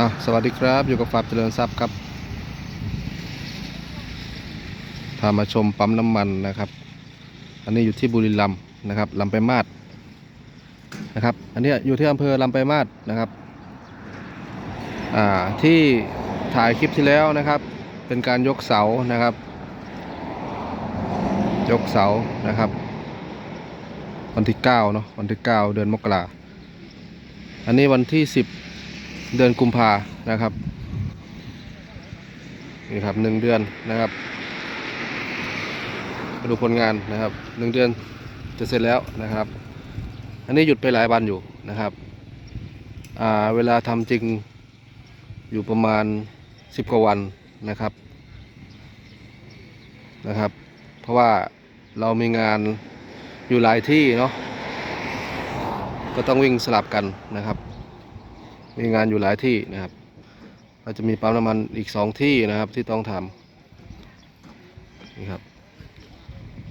อะสวัสดีครับ อยู่กับฟาร์มเจริญทรัพย์ครับ พามาชมปั๊มน้ำมันนะครับ อันนี้อยู่ที่บุรีรัมย์นะครับลำไปางมาศนะครับ อันนี้อยู่ที่อำเภอลำไปางมาศนะครับ อ่า ที่ถ่ายคลิปที่แล้วนะครับ เป็นการยกเสานะครับ ยกเสานะครับ วันที่ 9 เนาะ วันที่ 9 เดือนมกราอันนี้วันที่ 10 เดือนกุมภานะครับนี่ครับหนึ่งเดือนนะครับมาดูผลงานนะครับหนึ่งเดือนจะเสร็จแล้วนะครับ อันนี้หยุดไปหลายวันอยู่นะครับเวลาทำจริงอยู่ประมาณ 10 กว่าวันนะครับนะครับ เพราะว่าเรามีงานอยู่หลายที่เนาะก็ต้องวิ่งสลับกันนะครับ มีงานอยู่หลายที่นะครับเราจะมีปั๊มน้ำมันอีกสองที่นะครับที่ต้องทำนี่ครับ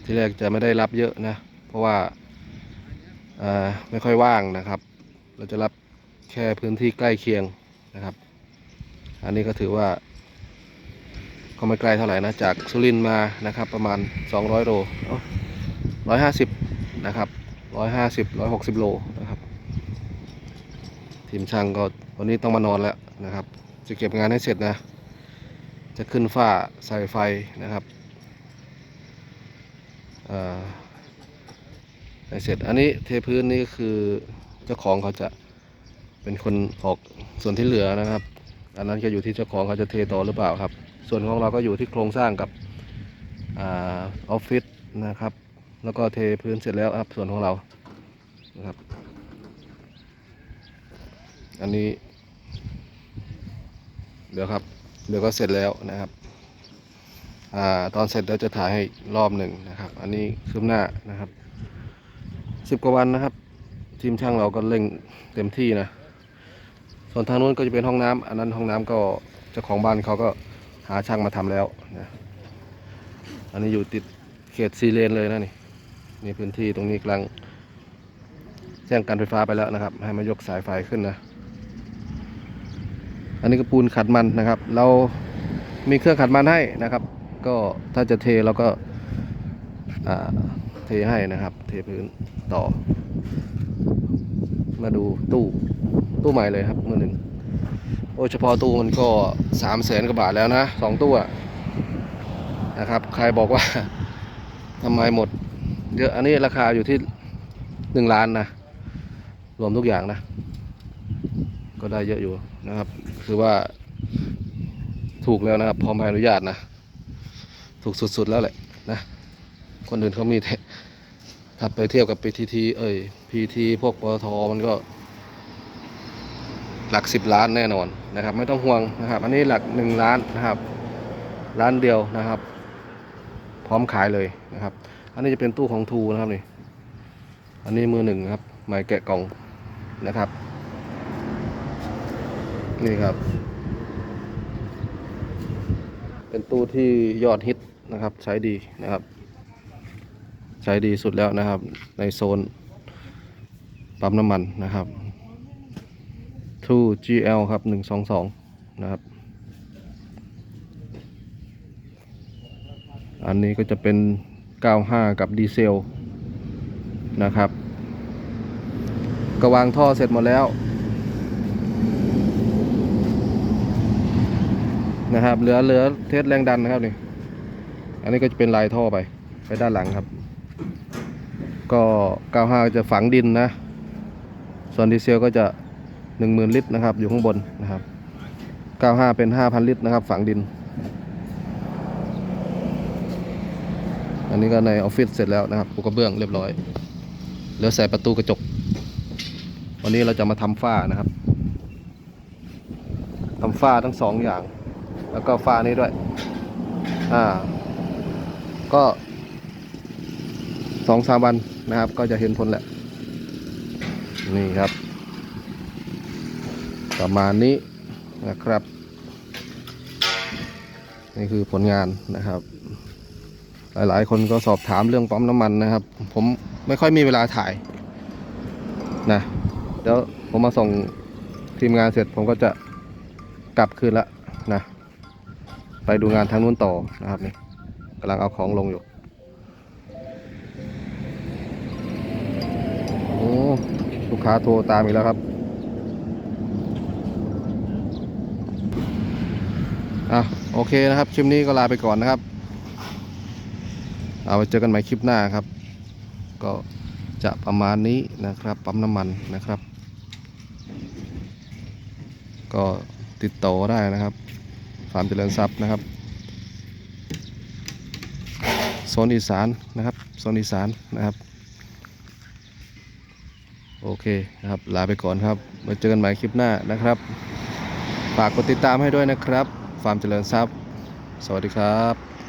ที่แรกจะไม่ได้รับเยอะนะ เพราะว่าไม่ค่อยว่างนะครับ เราจะรับแค่พื้นที่ใกล้เคียงนะครับ อันนี้ก็ถือว่าก็ไม่ไกลเท่าไหร่นะ จากสุรินมานะครับ ประมาณ 200 โลร้อยห้าสิบนะครับร้อยห้าสิบร้อยหกสิบโลนะครับ ทีมช่างก็วันนี้ต้องมานอนแล้วนะครับ จะเก็บงานให้เสร็จนะ จะขึ้นฝ้าใส่ไฟนะครับอ่อให้เสร็จอันนี้เทพื้นนี่คือเจ้าของเขาจะเป็นคนออกส่วนที่เหลือนะครับ อันนั้นก็อยู่ที่เจ้าของเขาจะเทต่อหรือเปล่าครับ ส่วนของเราก็อยู่ที่โครงสร้างกับอาออฟฟิศนะครับ แล้วก็เทพื้นเสร็จแล้วครับส่วนของเรานะครับ อันนี้เดี๋ยวครับเดี๋ยวก็เสร็จแล้วนะครับอ่าตอนเสร็จเราจะถ่ายให้รอบหนึ่งนะครับ อันนี้คืบหน้านะครับสิบกว่าวันนะครับ ทีมช่างเราก็เร่งเต็มที่นะส่วนทางนู้นก็จะเป็นห้องน้ำอันนั้นห้องน้ำก็เจ้าของบ้านเขาก็หาช่างมาทำแล้วนะอันนี้อยู่ติดเขตซีเลนเลยนะนี่นี่พื้นที่ตรงนี้กำลังแจ้งการไฟฟ้าไปแล้วนะครับ ให้มายกสายไฟขึ้นนะ อันนี้ก็ปูนขัดมันนะครับ เรามีเครื่องขัดมันให้นะครับ ก็ถ้าจะเทเราก็เทให้นะครับ เทพื้นต่อ มาดูตู้ตู้ใหม่เลยครับมือหนึ่งโอ้เฉพาะตู้มันก็สามแสนกว่าบาทแล้วนะสองตู้นะครับ ใครบอกว่าทำไมหมด เยอะอันนี้ราคาอยู่ที่หนึ่งล้านนะ รวมทุกอย่างนะ ก็ได้เยอะอยู่นะครับ คือว่าถูกแล้วนะครับพร้อมใบอนุญาตนะถูกสุดๆแล้วแหละนะคนอื่นเขามีแต่ถ้าไปเทียบกับ PTT เอ้ย PT พวกปตทมันก็ หลักสิบล้านแน่นอนนะครับ ไม่ต้องห่วงนะครับ อันนี้หลักหนึ่งล้านนะครับล้านเดียวนะครับ พร้อมขายเลยนะครับ อันนี้จะเป็นตู้ของทูนะครับนี่อันนี้มือหนึ่งครับหมายแกะกล่องนะครับ นี่ครับ เป็นตู้ที่ยอดฮิตนะครับ ใช้ดีนะครับ ใช้ดีสุดแล้วนะครับ ในโซนปั๊มน้ำมันนะครับ 2GL ครับ 122 นะครับ อันนี้ก็จะเป็น 95 กับดีเซลนะครับ ก็วางท่อเสร็จหมดแล้ว นะครับเหลือเหลือเทสแรงดันนะครับนี่อันนี้ก็จะเป็นลายท่อไปไปด้านหลังครับ ก็ 95 จะฝังดินนะ ส่วนดีเซลก็จะ 10,000 ลิตรนะครับ อยู่ข้างบนนะครับ 95 เป็น 5,000 ลิตรนะครับ ฝังดิน อันนี้ก็ในออฟฟิศเสร็จแล้วนะครับปูกระเบื้องเรียบร้อย เหลือใส่ประตูกระจก วันนี้เราจะมาทำฝ้านะครับทำฝ้าทั้งสองอย่าง แล้วก็ฝ้านี้ด้วย อ่า ก็สองสามวันนะครับ ก็จะเห็นผลแหละ นี่ครับ ประมาณนี้นะครับ นี่คือผลงานนะครับ หลายๆ คนก็สอบถามเรื่องปั๊มน้ำมันนะครับ ผมไม่ค่อยมีเวลาถ่ายนะเดี๋ยวผมมาส่งทีมงานเสร็จผมก็จะกลับคืนละนะ ไปดูงานทางนู้นต่อนะครับนี่กำลังเอาของลงอยู่โอ้ลูกค้าโทรตามอีกแล้วครับอะโอเคนะครับคลิปนี้ก็ลาไปก่อนนะครับ เอาไว้เจอกันใหม่คลิปหน้าครับ ก็จะประมาณนี้นะครับปั๊มน้ำมันนะครับ ก็ติดต่อได้นะครับาร์มเจริญทรัพย์นะครับโซนอีสานนะครับโซนอีสานนะครับโอเคนะครับลาไปก่อนครับมาเจอกันใหม่คลิปหน้านะครับ ฝากกดติดตามให้ด้วยนะครับ ฟาร์มเจริญทรัพย์ สวัสดีครับ